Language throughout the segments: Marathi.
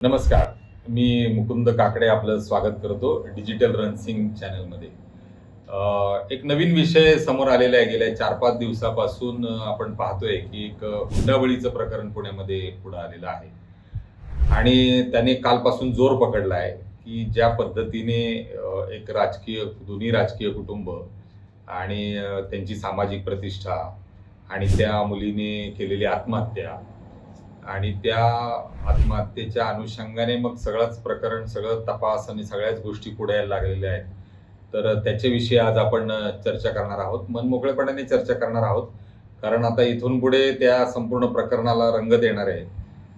नमस्कार. मी मुकुंद काकडे आपलं स्वागत करतो डिजिटल रनसिंग चॅनलमध्ये एक नवीन विषय समोर आलेला आहे. गेल्या चार पाच दिवसापासून आपण पाहतोय की एक हुंडाबळीचं प्रकरण पुण्यामध्ये पुढे आलेलं आहे. आणि त्याने कालपासून जोर पकडला आहे की ज्या पद्धतीने एक राजकीय दोन्ही राजकीय कुटुंब आणि त्यांची सामाजिक प्रतिष्ठा आणि त्या मुलीने केलेली आत्महत्या आणि त्या आत्महत्येच्या अनुषंगाने मग सगळंच प्रकरण सगळं तपास आणि सगळ्याच गोष्टी पुढे यायला लागलेल्या आहेत. तर त्याच्याविषयी आज आपण चर्चा करणार आहोत. मनमोकळेपणाने चर्चा करणार आहोत. कारण आता इथून पुढे त्या संपूर्ण प्रकरणाला रंग देणार आहे.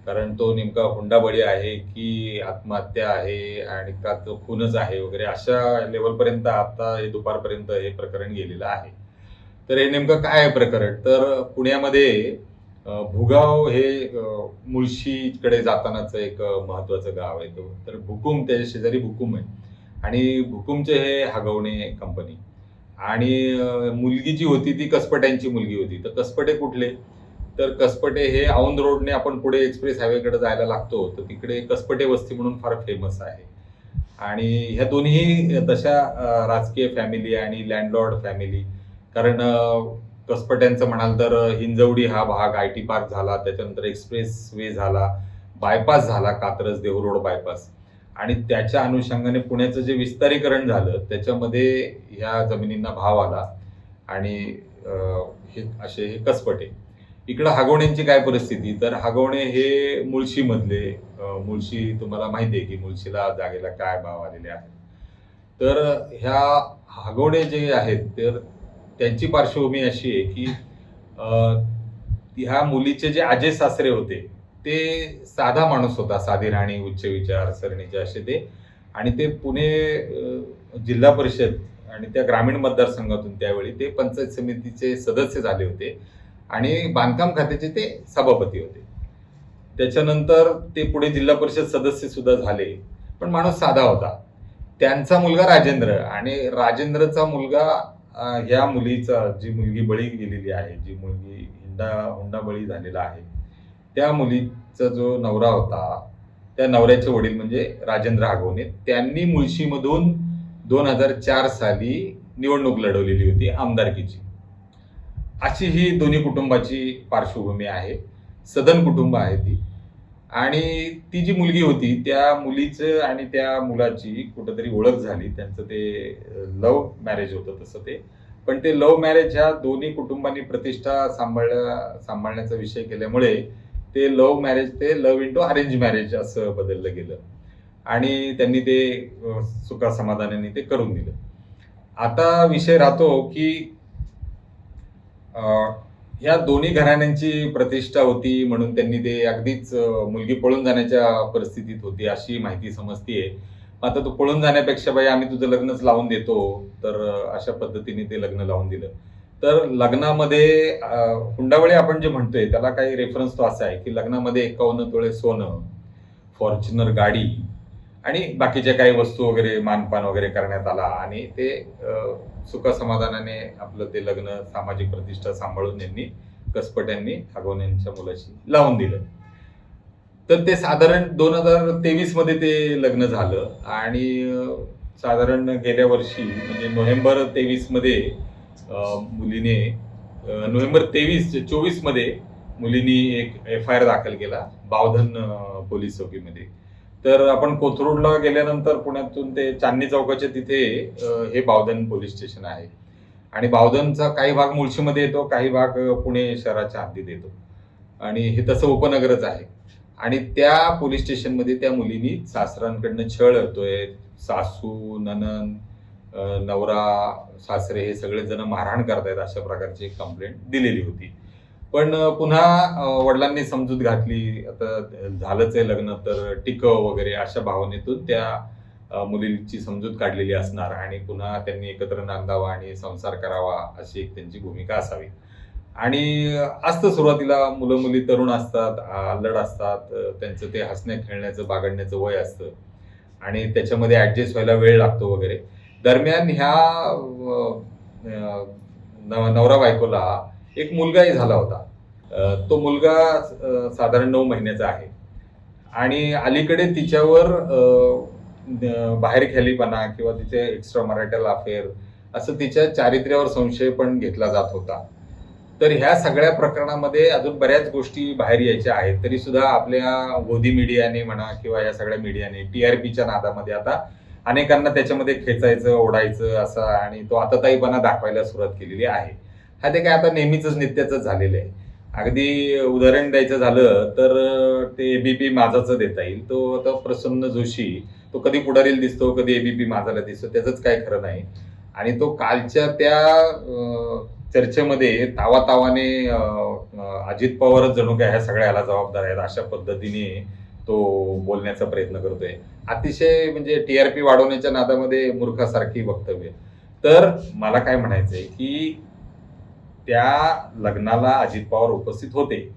कारण तो नेमका हुंडाबळी आहे की आत्महत्या आहे आणि का तो खूनच आहे वगैरे अशा लेवलपर्यंत आता हे दुपारपर्यंत हे प्रकरण गेलेलं आहे. तर हे नेमकं काय आहे प्रकरण? तर पुण्यामध्ये भुगाव हे मुळशीकडे जातानाचं एक महत्त्वाचं महत्वाचं गाव आहे तो. तर भुकुम त्याच्या शेजारी भुकुम आहे. आणि भुकुमचे हे हागवणे कंपनी आणि मुलगी जी होती ती कसपट्यांची मुलगी होती. तर कसपटे कुठले? तर कसपटे हे औंध रोडने आपण पुढे एक्सप्रेस हायवेकडे जायला लागतो. तर तिकडे कसपटे वस्ती म्हणून फार फेमस आहे. आणि ह्या दोन्ही तशा राजकीय फॅमिली आणि लँडलॉर्ड फॅमिली कारण कसपट्यांचं म्हणाल तर हिंजवडी हा भाग आय टी पार्क झाला त्याच्यानंतर एक्सप्रेस वे झाला बायपास झाला कात्रज देहरोड बायपास. आणि त्याच्या अनुषंगाने पुण्याचं जे विस्तारीकरण झालं त्याच्यामध्ये ह्या जमिनींना भाव आला आणि हे असे हे कसपटे. इकडं हागवण्यांची काय परिस्थिती? तर हागवणे हे मुळशीमधले मुळशी तुम्हाला माहिती आहे की मुळशीला जागेला काय भाव आलेले आहेत? तर ह्या हागवणे जे आहेत तर त्यांची पार्श्वभूमी अशी आहे की ह्या मुलीचे जे आजे सासरे होते ते साधा माणूस होता साधी राहणी उच्च विचार सरणीचे असे ते. आणि ते पुणे जिल्हा परिषद आणि त्या ग्रामीण मतदारसंघातून त्यावेळी ते पंचायत समितीचे सदस्य झाले होते. आणि बांधकाम खात्याचे ते सभापती होते. त्याच्यानंतर ते पुढे जिल्हा परिषद सदस्य सुद्धा झाले. पण माणूस साधा होता. त्यांचा मुलगा राजेंद्र आणि राजेंद्रचा मुलगा ह्या मुलीचा जी मुलगी बळी गेलेली आहे जी मुलगी हिंडा हुंडा बळी झालेला आहे त्या मुलीचा जो नवरा होता त्या नवऱ्याचे वडील म्हणजे राजेंद्र आगवणे त्यांनी मुळशीमधून दोन हजार चार साली निवडणूक लढवलेली होती आमदारकीची. अशी ही दोन्ही कुटुंबाची पार्श्वभूमी आहे. सदन कुटुंब आहे ती. आणि ती जी मुलगी होती त्या मुलीचं आणि त्या मुलाची कुठंतरी ओळख झाली. त्यांचं ते लव्ह मॅरेज होतं तसं ते. पण ते लव्ह मॅरेज ह्या दोन्ही कुटुंबांनी प्रतिष्ठा सांभाळण्या सांभाळण्याचा विषय केल्यामुळे ते लव्ह मॅरेज ते लव्ह इंटू अरेंज मॅरेज असं बदललं गेलं. आणि त्यांनी ते सुखासमाधानाने समाधानाने ते करून दिलं. आता विषय राहतो की ह्या दोन्ही घराण्यांची प्रतिष्ठा होती म्हणून त्यांनी ते अगदीच मुलगी पळून जाण्याच्या परिस्थितीत होती अशी माहिती समजतीये. आता तो पळून जाण्यापेक्षा बाई आम्ही तुझं लग्नच लावून देतो. तर अशा पद्धतीने ते लग्न लावून दिलं. तर लग्नामध्ये हुंडावळी आपण जे म्हणतोय त्याला काही रेफरन्स तो असा आहे की लग्नामध्ये एकावन्न तोळे सोनं फॉर्च्युनर गाडी आणि बाकीच्या काही वस्तू वगैरे मानपान वगैरे करण्यात आला आणि ते सुखसमाधानाने आपलं ते लग्न सामाजिक प्रतिष्ठा सांभाळून यांनी कसपट यांनी यांच्या मुलाशी लावून दिलं. तर ते साधारण दोन हजार तेवीसमध्ये ते लग्न झालं आणि साधारण गेल्या वर्षी म्हणजे नोव्हेंबर तेवीसमध्ये मुलीने नोव्हेंबर तेवीस चोवीसमध्ये मुलीने एक एफ आय आर दाखल केला बावधन पोलीस चौकीमध्ये. तर आपण कोथरूडला गेल्यानंतर पुण्यातून ते चांदणी चौकाच्या तिथे हे बावधन पोलीस स्टेशन आहे. आणि बावधनचा काही भाग मुळशीमध्ये येतो काही भाग पुणे शहराच्या हद्दीत येतो. आणि हे तसं उपनगरच आहे. आणि त्या पोलीस स्टेशनमध्ये त्या मुलीनी सासरांकडनं छळ होतोय सासू ननन नवरा सासरे हे सगळेजण मारहाण करतायत अशा प्रकारची कंप्लेंट दिलेली होती. पण पुन्हा वडिलांनी समजूत घातली. आता झालंच आहे लग्न तर टिकव वगैरे अशा भावनेतून त्या मुलीची समजूत काढलेली असणार आणि पुन्हा त्यांनी एकत्र नांदावा आणि संसार करावा अशी एक त्यांची भूमिका असावी. आणि असतं सुरुवातीला मुलं मुली तरुण असतात आल्लड असतात त्यांचं ते हसण्या खेळण्याचं बागडण्याचं वय असतं. आणि त्याच्यामध्ये ॲडजस्ट व्हायला वेळ लागतो वगैरे. दरम्यान ह्या नव- नवरा बायकोला एक मुलगाही झाला होता. तो मुलगा साधारण नऊ महिन्याचा आहे. आणि अलीकडे तिच्यावर बाहेर न- किंवा तिचे एक्स्ट्रा मराठल अफेअर असं तिच्या चारित्र्यावर संशय पण घेतला जात होता. तर ह्या सगळ्या प्रकरणामध्ये अजून बऱ्याच गोष्टी बाहेर यायच्या आहेत. तरी सुद्धा आपल्या गोदी मीडियाने म्हणा किंवा या सगळ्या मीडियाने टी आर पीच्या नादामध्ये आता अनेकांना त्याच्यामध्ये खेचायचं ओढायचं असं आणि तो आताताईपणा दाखवायला सुरुवात केलेली आहे. हा ते काय आता नेहमीच नित्याच झालेलं आहे. अगदी उदाहरण द्यायचं झालं तर ते एबीपी माझाच देता येईल. तो आता प्रसन्न जोशी तो कधी पुढारील दिसतो कधी एबीपी माझाला दिसतो त्याचंच काय खरं नाही. आणि तो कालच्या त्या चर्चेमध्ये तावातावाने अजित पवारच जणू काय ह्या सगळ्याला जबाबदार आहेत अशा पद्धतीने तो बोलण्याचा प्रयत्न करतोय. अतिशय म्हणजे टी आर पी वाढवण्याच्या नादामध्ये मूर्खासारखी वक्तव्य. तर मला काय म्हणायचंय की त्या लग्नाला अजित पवार उपस्थित होते.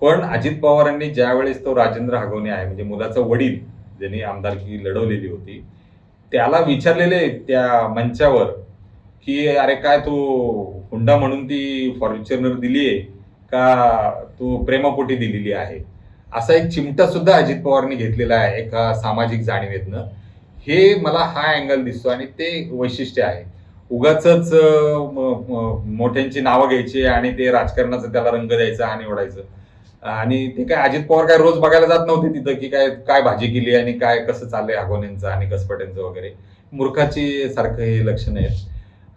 पण अजित पवारांनी ज्या वेळेस तो राजेंद्र हागवणे आहे म्हणजे मुलाचा वडील ज्यांनी आमदारकी लढवलेली होती त्याला विचारलेले त्या मंचावर की अरे काय तू हुंडा म्हणून ती फॉर्च्युनर दिलीये का तू प्रेमापोटी दिलेली आहे? असा एक चिमटा सुद्धा अजित पवारने घेतलेला आहे एका सामाजिक जाणीवेतनं. हे मला हा अँगल दिसतो आणि ते वैशिष्ट्य आहे. उगाच मोठ्यांची नावं घ्यायची आणि ते राजकारणाचं त्याला रंग द्यायचा आणि ओढायचं. आणि ते काय अजित पवार काय रोज बघायला जात नव्हते तिथं की काय काय भाजी केली आणि काय कसं चाललंय अगोनेंचं आणि कसपट्यांचं वगैरे. मूर्खाची सारखं हे लक्षण आहे.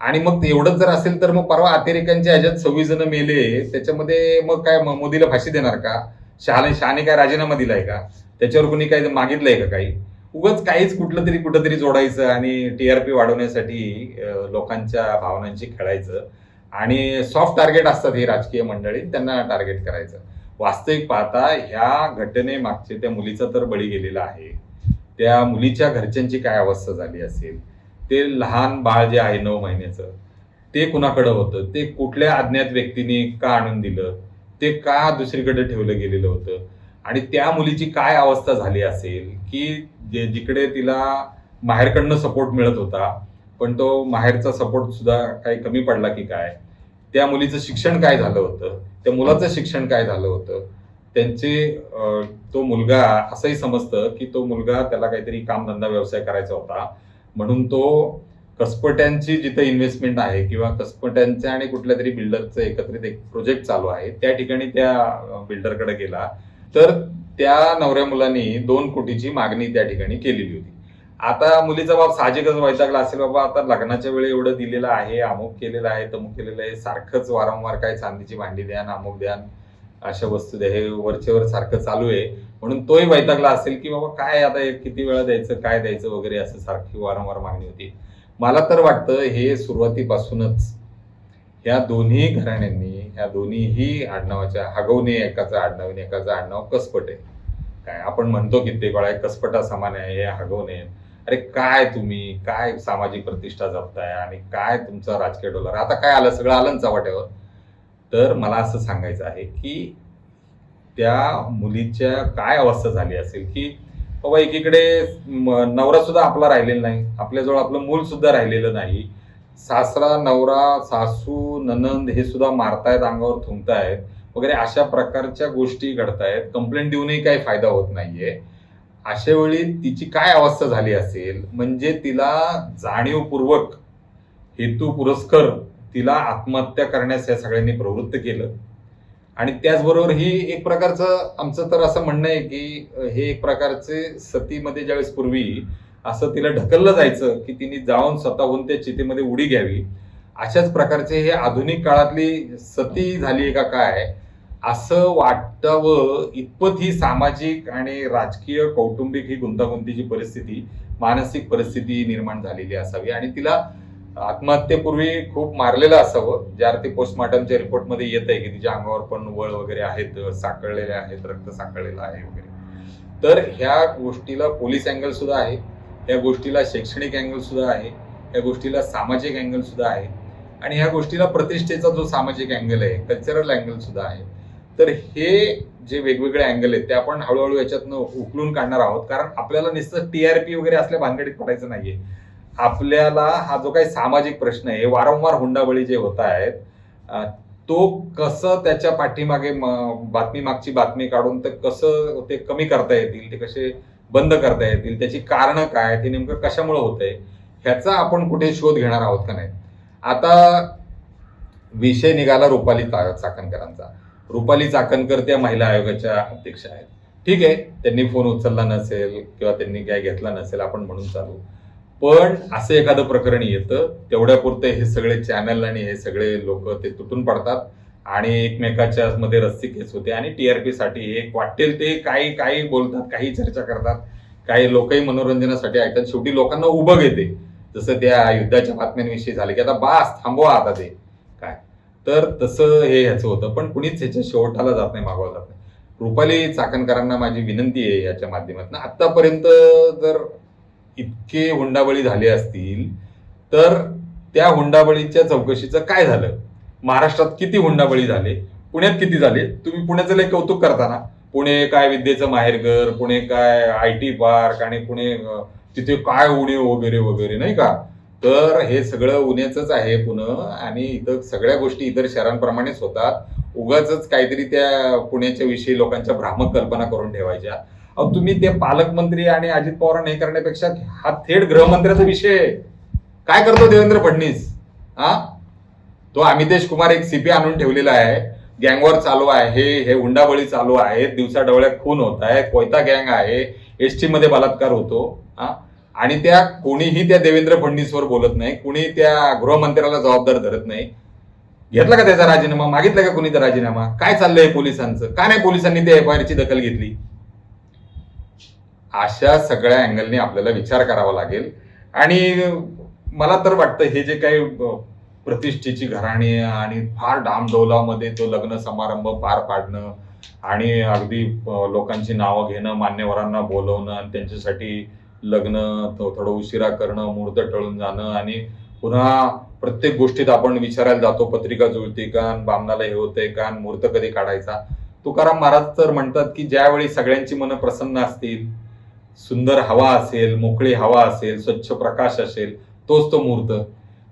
आणि मग एवढंच जर असेल तर मग परवा अतिरेकांच्या ह्याच्यात सव्वीस जण मेले त्याच्यामध्ये मग काय मोदीला फाशी देणार का? शहाने शहाने काय राजीनामा दिलाय का? त्याच्यावर कोणी काय मागितलंय का काही? उगाच काहीच कुठलं तरी कुठं तरी जोडायचं आणि टीआरपी वाढवण्यासाठी लोकांच्या भावनांशी खेळायचं. आणि सॉफ्ट टार्गेट असतात हे राजकीय मंडळी त्यांना टार्गेट करायचं. वास्तविक पाहता ह्या घटनेमागचे त्या मुलीचा तर बळी गेलेला आहे. त्या मुलीच्या घरच्यांची काय अवस्था झाली असेल? ते लहान बाळ जे आहे नऊ महिन्याचं ते कुणाकडं होतं? ते कुठल्या अज्ञात व्यक्तीने का आणून दिलं? ते का दुसरीकडे ठेवलं गेलेलं होतं? आणि त्या मुलीची काय अवस्था झाली असेल की जे जिकडे तिला माहेरकडनं सपोर्ट मिळत होता पण तो माहेरचा सपोर्ट सुद्धा काही कमी पडला की काय? त्या मुलीचं शिक्षण काय झालं होतं? त्या मुलाचं शिक्षण काय झालं होतं? त्यांचे तो मुलगा असंही समजतं की तो मुलगा त्याला काहीतरी कामधंदा व्यवसाय करायचा होता. म्हणून तो कसपट्यांची जिथं इन्व्हेस्टमेंट आहे किंवा कसपट्यांच्या आणि कुठल्या तरी बिल्डरचं एकत्रित एक प्रोजेक्ट चालू आहे त्या ठिकाणी त्या बिल्डरकडे गेला. तर त्या नवऱ्या मुलांनी दोन कोटीची मागणी त्या ठिकाणी केलेली होती. आता मुलीचा बाप साहजिकच वैतागला असेल बाबा आता लग्नाच्या वेळी एवढं दिलेलं आहे अमुक केलेलं आहे तमुक केलेलं आहे सारखंच वारंवार काय चांदीची भांडी द्या अमुक द्या अशा वस्तू द्या. हे वरचेवर सारखं चालू आहे. म्हणून तोही वैतागला असेल की बाबा काय आता किती वेळा द्यायचं काय द्यायचं वगैरे असं सारखी वारंवार मागणी होती. मला तर वाटतं हे सुरुवातीपासूनच ह्या दोन्ही घराण्यांनी ह्या दोन्हीही आडनावाच्या हगवणे एकाचं आडनाव एकाचं आडनाव कसपट. आहे काय आपण म्हणतो कित्येक वेळा कसपटा समान आहे हे हगवणे. अरे काय तुम्ही? काय सामाजिक प्रतिष्ठा जपताय? आणि काय तुमचा राजकीय डोलर? आता काय आलं? सगळं आलं ना चव्हाट्यावर. तर मला असं सांगायचं आहे की त्या मुलीच्या काय अवस्था झाली असेल की बाबा एकीकडे नवरासुद्धा नवरा सुद्धा आपला राहिलेला नाही. आपल्याजवळ आपलं मूल सुद्धा राहिलेलं नाही. सासरा नवरा सासू ननंद हे सुद्धा मारतायत अंगावर थुंकतायत वगैरे अशा प्रकारच्या गोष्टी घडतायत. कंप्लेंट देऊनही काही फायदा होत नाहीये. अशा वेळी तिची काय अवस्था झाली असेल? म्हणजे तिला जाणीवपूर्वक हेतू पुरस्कर तिला आत्महत्या करण्यास या सगळ्यांनी प्रवृत्त केलं. आणि त्याचबरोबर ही एक प्रकारचं आमचं तर असं म्हणणं आहे की हे एक प्रकारचे सतीमध्ये ज्यावेळेस पूर्वी असं तिला ढकललं जायचं की तिने जाऊन स्वतःहून त्या चितेमध्ये उडी घ्यावी. अशाच प्रकारचे हे आधुनिक काळातली सती झाली आहे का काय? असं वाटावं इतपत ही सामाजिक आणि राजकीय कौटुंबिक ही गुंतागुंतीची परिस्थिती मानसिक परिस्थिती निर्माण झालेली असावी. आणि तिला आत्महत्येपूर्वी खूप मारलेलं असावं. ज्या अर्थी पोस्टमॉर्टमच्या रिपोर्टमध्ये येत आहे की तिच्या अंगावर पण वळ वगैरे आहेत साकळलेले आहेत रक्त साकळलेलं आहे वगैरे. तर ह्या गोष्टीला पोलीस अँगल सुद्धा आहे. या गोष्टीला शैक्षणिक अँगल सुद्धा आहे या गोष्टीला सामाजिक अँगल सुद्धा आहे आणि ह्या गोष्टीला प्रतिष्ठेचा जो सामाजिक अँगल आहे कल्चरल अँगल सुद्धा आहे. तर हे जे वेगवेगळे अँगल आहेत ते आपण हळूहळू याच्यातनं उकलून काढणार आहोत. कारण आपल्याला नुसतं पी वगैरे असल्या भानगडीत पडायचं नाहीये. आपल्याला हा जो काही सामाजिक प्रश्न आहे वारंवार हुंडाबळी जे होत आहेत तो कसं त्याच्या पाठीमागे बातमी मागची बातमी काढून तर कसं ते कमी करता येतील ते कसे बंद करता येतील त्याची कारणं काय ते नेमकं कशामुळे होत आहे ह्याचा आपण कुठे शोध घेणार आहोत का नाही? आता विषय निघाला रुपाली चाकणकरांचा. रुपाली चाकणकर त्या महिला आयोगाच्या अध्यक्ष आहेत. ठीक आहे त्यांनी फोन उचलला नसेल किंवा त्यांनी काय घेतला नसेल आपण म्हणून चालू. पण असं एखादं प्रकरण येतं तेवढ्यापुरते हे सगळे चॅनल आणि हे सगळे लोक ते तुटून पडतात. आणि एकमेकाच्या मध्ये रस्सी खेच होते आणि टीआरपी साठी एक वाटेल ते काही काही बोलतात काही चर्चा करतात. काही लोकही मनोरंजनासाठी ऐकतात. शेवटी लोकांना उभं घेते जसं त्या युद्धाच्या बातम्यांविषयी झाले की आता बास थांबवा आता ते. काय? तर तसं हे ह्याचं होतं. पण कुणीच ह्याच्या शेवटाला जात नाही मागवा जात नाही. रुपाली चाकणकरांना माझी विनंती आहे याच्या माध्यमातून. आत्तापर्यंत जर इतके हुंडाबळी झाले असतील तर त्या हुंडाबळीच्या चौकशीचं काय झालं? महाराष्ट्रात किती हुंडाबळी झाले पुण्यात किती झाले तुम्ही पुण्याचं लय कौतुक करताना पुणे काय विद्येचं माहेरघर पुणे काय आय टी पार्क आणि पुणे तिथे काय उणे वगैरे वगैरे नाही का? तर हे सगळं उन्याचंच आहे पुणे आणि इथं सगळ्या गोष्टी इतर शहरांप्रमाणेच होतात. उगाच काहीतरी त्या पुण्याच्या विषयी लोकांच्या भ्रामक कल्पना करून ठेवायच्या. अहो तुम्ही ते पालकमंत्री आणि अजित पवारांना हे करण्यापेक्षा हा थेट गृहमंत्र्याचा विषय काय करतो देवेंद्र फडणवीस? हा तो अमितेश कुमार एक सीपी आणून ठेवलेला आहे. गँगवर चालू आहे. हे हुंडाबळी चालू आहे. दिवसा डवळ्या खून होत आहे. कोयता गँग आहे. एस टी मध्ये बलात्कार होतो. हा? आणि त्या कोणीही त्या देवेंद्र फडणवीसवर बोलत नाही. कुणी त्या गृहमंत्र्याला जबाबदार धरत नाही. घेतला का त्याचा राजीनामा? मागितला का कुणी राजीनामा? काय चाललंय पोलिसांचं? का नाही पोलिसांनी त्या एफ आय ची दखल घेतली? अशा सगळ्या अँगलने आपल्याला विचार करावा लागेल. आणि मला तर वाटतं हे जे काही प्रतिष्ठेची घराणी आणि फार डामडोलामध्ये तो लग्न समारंभ पार पाडणं आणि अगदी लोकांची नावं घेणं मान्यवरांना बोलवणं आणि त्यांच्यासाठी लग्न थोडं उशिरा करणं मुहूर्त टळून जाणं आणि पुन्हा प्रत्येक गोष्टीत आपण विचारायला जातो पत्रिका जुळते का बामणाला हे होतंय का मूर्त मुहूर्त कधी काढायचा? तुकाराम महाराज तर म्हणतात की ज्यावेळी सगळ्यांची मनं प्रसन्न असतील सुंदर हवा असेल मोकळी हवा असेल स्वच्छ प्रकाश असेल तोच तो मुहूर्त.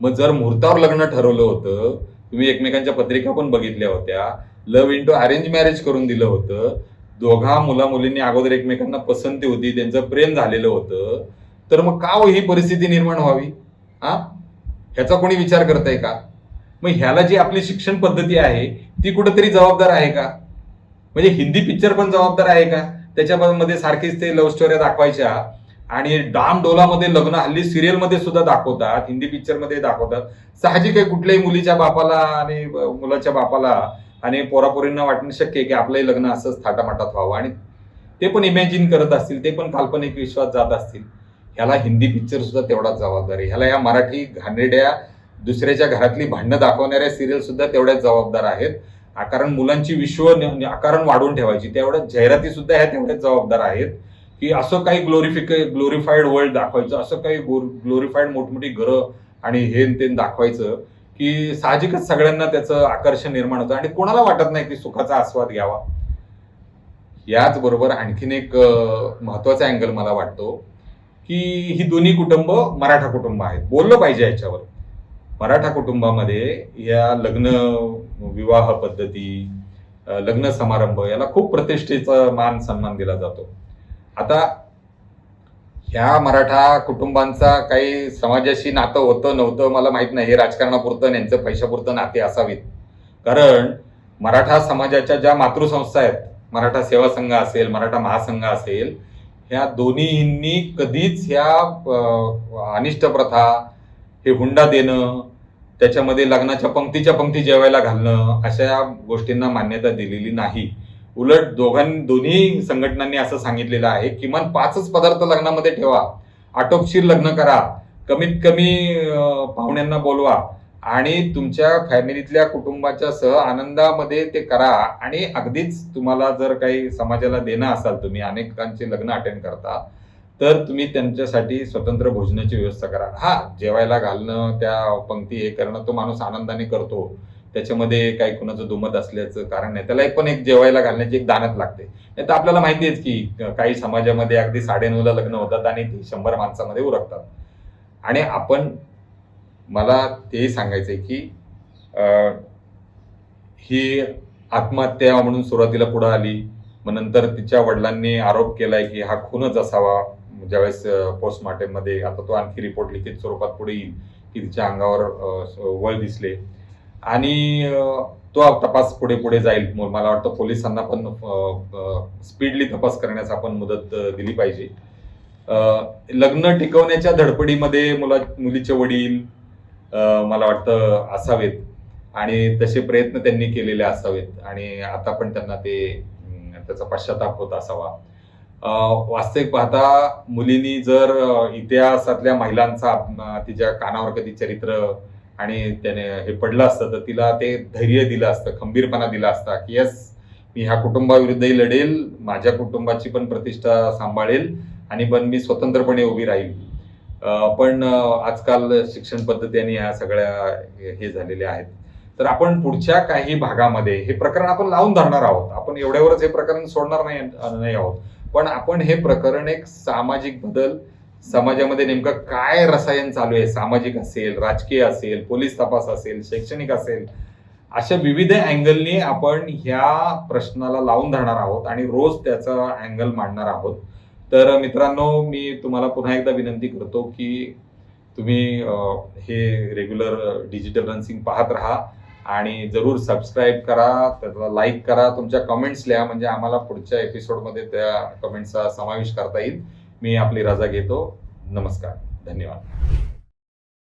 मग जर मुहूर्तावर लग्न ठरवलं होतं तुम्ही एकमेकांच्या पत्रिका पण बघितल्या होत्या लव्ह इंटू अरेंज मॅरेज करून दिलं होतं दोघा मुला मुलींनी अगोदर एकमेकांना पसंती होती त्यांचं प्रेम झालेलं होतं तर मग का हो ही परिस्थिती निर्माण व्हावी? हा? ह्याचा कोणी विचार करत आहे का? मग ह्याला जी आपली शिक्षण पद्धती आहे ती कुठंतरी जबाबदार आहे का? म्हणजे हिंदी पिक्चर पण जबाबदार आहे का? त्याच्यामध्ये सारखीच ते लव्ह स्टोऱ्या दाखवायच्या आणि डाम डोलामध्ये लग्न हल्ली सिरियलमध्ये सुद्धा दाखवतात हिंदी पिक्चरमध्ये दाखवतात. साहजिक आहे कुठल्याही मुलीच्या बापाला आणि मुलाच्या बापाला आणि पोरापोरींना वाटणं शक्य आहे की आपलंही लग्न असंच थाटामाटात व्हावं. आणि ते पण इमॅजिन करत असतील ते पण काल्पनिक विश्वास जात असतील. ह्याला हिंदी पिक्चर सुद्धा तेवढाच जबाबदार आहे. ह्याला या मराठी घाणेरड्या दुसऱ्याच्या घरातली भांडणं दाखवणाऱ्या सिरियल सुद्धा तेवढ्याच जबाबदार आहेत. कारण मुलांची विश्व आकारण वाढवून ठेवायची. तेवढ्या जाहिराती सुद्धा ह्या तेवढ्याच जबाबदार आहेत. की असं काही ग्लोरिफिक ग्लोरिफाईड वर्ल्ड दाखवायचं असं काही ग्लोरिफाईड मोठमोठी घरं आणि हे तेन ते दाखवायचं की साहजिकच सगळ्यांना त्याचं आकर्षण निर्माण होतं आणि कोणाला वाटत नाही की सुखाचा आस्वाद घ्यावा. याचबरोबर आणखीन एक महत्त्वाचा अँगल मला वाटतो की ही दोन्ही कुटुंब मराठा कुटुंब आहेत. बोललं पाहिजे याच्यावर. मराठा कुटुंबामध्ये या लग्न विवाह पद्धती लग्न समारंभ याला खूप प्रतिष्ठेचा मान सन्मान दिला जातो. आता ह्या मराठा कुटुंबांचा काही समाजाशी नातं होतं नव्हतं मला माहीत नाही. हे राजकारणापुरतं यांचं पैशापुरतं नाते असावीत. कारण मराठा समाजाच्या ज्या मातृसंस्था आहेत मराठा सेवा संघ असेल मराठा महासंघ असेल ह्या दोन्हींनी कधीच ह्या अनिष्ट प्रथा हे हुंडा देणं त्याच्यामध्ये लग्नाच्या पंक्तीच्या पंक्ती जेवायला घालणं अशा गोष्टींना मान्यता दिलेली नाही. उलट दोघां दोन्ही संघटनांनी असं सांगितलेलं आहे किमान पाचच पदार्थ लग्नामध्ये ठेवा. आटोपशीर लग्न करा. कमीत कमी पाहुण्यांना बोलवा. आणि तुमच्या फॅमिलीतल्या कुटुंबाच्या सह आनंदामध्ये ते करा. आणि अगदीच तुम्हाला जर काही समाजाला देणं असाल तुम्ही अनेकांचे लग्न अटेंड करता तर तुम्ही त्यांच्यासाठी स्वतंत्र भोजनाची व्यवस्था करा. हा जेवायला घालणं त्या पंक्ती हे करणं तो माणूस आनंदाने करतो. त्याच्यामध्ये काही कुणाचं दुमत असल्याचं कारण नाही. त्याला एक पण एक जेवायला घालण्याची एक दानत लागते. नाही तर आपल्याला माहिती आहे की काही समाजामध्ये अगदी साडेनऊला लग्न होतात आणि ते शंभर माणसामध्ये उरकतात. आणि आपण मला तेही सांगायचंय की अं, ही आत्महत्या म्हणून सुरुवातीला पुढे आली मग नंतर तिच्या वडिलांनी आरोप केलाय की हा खूनच असावा. ज्यावेळेस पोस्टमार्टममध्ये आता तो आणखी रिपोर्ट लिखित स्वरूपात पुढे येईल की तिच्या अंगावर वळ दिसले. आणि तो तपास पुढे पुढे जाईल. मला वाटतं पोलिसांना पण स्पीडली तपास करण्यास आपण मदत दिली पाहिजे. लग्न टिकवण्याच्या धडपडीमध्ये मुला मुलीचे वडील मला वाटतं असावेत. आणि तसे प्रयत्न त्यांनी केलेले असावेत. आणि आता पण त्यांना ते त्याचा पश्चाताप होत असावा. वास्तविक पाहता मुलींनी जर इतिहासातल्या महिलांचा तिच्या कानावर कधी चरित्र आणि त्याने हे पडलं असतं तर तिला ते धैर्य दिलं असतं खंबीरपणा दिला असता की यस मी ह्या कुटुंबाविरुद्धही लढेल माझ्या कुटुंबाची पण प्रतिष्ठा सांभाळेल आणि पण मी स्वतंत्रपणे उभी राहील. पण आजकाल शिक्षण पद्धती आणि ह्या सगळ्या हे झालेल्या आहेत. तर आपण पुढच्या काही भागामध्ये हे प्रकरण आपण लावून धरणार आहोत. आपण एवढ्यावरच हे प्रकरण सोडणार नाही नाही आहोत. पण आपण हे प्रकरण एक सामाजिक बदल समाजामध्ये नेमकं काय रसायन चालू आहे? सामाजिक असेल राजकीय असेल पोलीस तपास असेल शैक्षणिक असेल अशा विविध अँगलनी आपण ह्या प्रश्नाला लावून धरणार आहोत आणि रोज त्याचा अँगल मांडणार आहोत. तर मित्रांनो मी तुम्हाला पुन्हा एकदा विनंती करतो की तुम्ही हे रेग्युलर डिजिटल रन्सिंग पाहत राहा आणि जरूर सबस्क्राईब करा त्याला लाईक करा. तुमच्या कमेंट्स लिहा म्हणजे आम्हाला पुढच्या एपिसोडमध्ये त्या कमेंट्सचा समावेश करता येईल. मी आपली रजा घेतो. नमस्कार. धन्यवाद.